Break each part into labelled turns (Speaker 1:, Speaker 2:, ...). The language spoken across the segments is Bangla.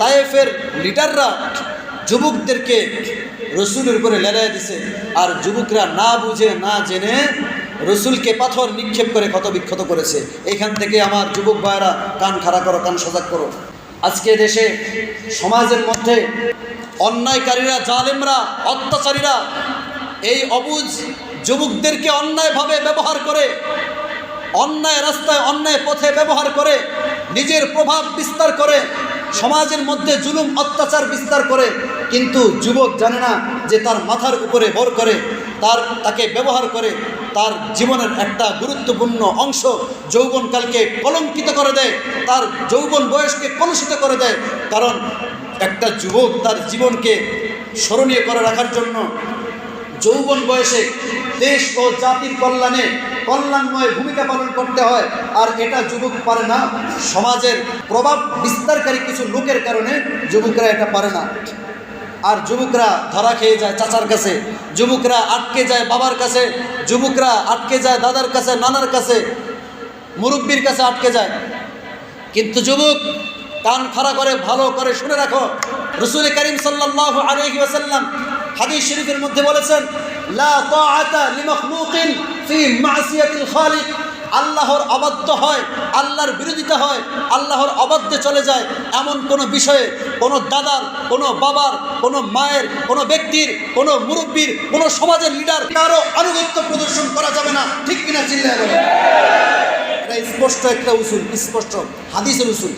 Speaker 1: তায়েফের লিডাররা যুবকদেরকে রসুলের উপরে লেলাই দিছে। আর যুবকরা না বুঝে, না জেনে রসুলকে পাথর নিক্ষেপ করে ক্ষত বিক্ষত করেছে। এখান থেকে আমার যুবক ভাইয়েরা কান খাড়া করো, কান সজাগ করো। আজকে দেশে, সমাজের মধ্যে অন্যায়কারীরা, জালেমরা, অত্যাচারীরা এই অবুজ যুবকদেরকে অন্যায়ভাবে ব্যবহার করে, অন্যায় রাস্তায় অন্যায় পথে ব্যবহার করে, নিজের প্রভাব বিস্তার করে সমাজের মধ্যে জুলুম, অত্যাচার বিস্তার করে, কিন্তু যুবক জানে না যে তার মাথার উপরে ভর করে, তার, তাকে ব্যবহার করে, তার জীবনের একটা গুরুত্বপূর্ণ অংশ যৌবনকালকে কলঙ্কিত করে দেয়, তার যৌবন বয়সকে কলুষিত করে দেয়, কারণ একটা যুবক তার জীবনকে স্মরণীয় করে রাখার জন্য যৌবন বয়সে দেশ ও জাতির কল্যাণে কল্যাণময় ভূমিকা পালন করতে হয়। আর এটা যুবক পারে না, সমাজের প্রভাব বিস্তারকারী কিছু লোকের কারণে যুবকরা এটা পারে না। আর যুবকরা ধরা খেয়ে যায় চাচার কাছে, যুবকরা আটকে যায় বাবার কাছে, যুবকরা আটকে যায় দাদার কাছে, নানার কাছে, মুরব্বীর কাছে আটকে যায়। কিন্তু যুবক কান খাড়া করে, ভালো করে শুনে রাখো। রসুল করিম সাল্লাল্লাহু আলাইহি ওয়াসাল্লাম হাদিস শরীফের মধ্যে বলেছেন আল্লাহর অবাধ্য হয়, আল্লাহর বিরোধিতা হয়, আল্লাহর অবাধ্যে চলে যায় এমন কোনো বিষয়ে, কোনো দাদার, কোনো বাবার, কোনো মায়ের, কোনো ব্যক্তির, কোনো মুরব্বীর, কোনো সমাজের লিডার কারও আনুগত্য প্রদর্শন করা যাবে না। ঠিক কিনা চিল্লায় স্পষ্ট একটা উসুল, স্পষ্ট হাদিসের উসুল।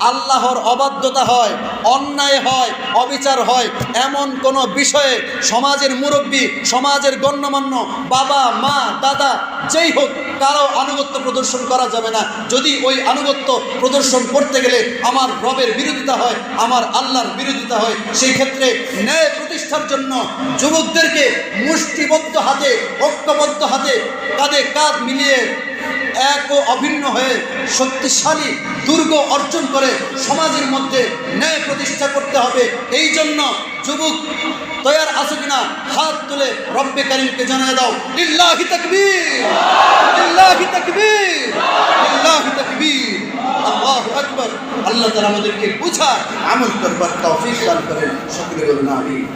Speaker 1: আল্লাহর অবাধ্যতা হয়, অন্যায় হয়, অবিচার হয়, এমন কোনো বিষয়ে সমাজের মুরব্বী, সমাজের গণ্যমান্য বাবা, মা, দাদা, যেই হোক, কারও আনুগত্য প্রদর্শন করা যাবে না। যদি ওই আনুগত্য প্রদর্শন করতে গেলে আমার রবের বিরোধিতা হয়, আমার আল্লাহর বিরোধিতা হয় সেই ক্ষেত্রে ন্যায় প্রতিষ্ঠার জন্য যুবকদেরকে মুষ্টিবদ্ধ হাতে, ঐক্যবদ্ধ হাতে কাঁধে কাঁধ মিলিয়ে এক ও অভিন্ন হয়ে শক্তিশালী, দুর্গ অর্জন করে সমাজের মধ্যে ন্যায় প্রতিষ্ঠা করতে হবে। এই জন্য যুবক তৈয়ার আছে কিনা, হাত তুলে রব্বে কারিমকে জানিয়ে দাও। লিল্লাহি তাকবীর। লিল্লাহি তাকবীর। লিল্লাহি তাকবীর। আল্লাহু আকবার। আল্লাহ তাআলা আমাদেরকে বুঝার আমল করবার তৌফিক দান করেন। সকলে বলুন, আমিন।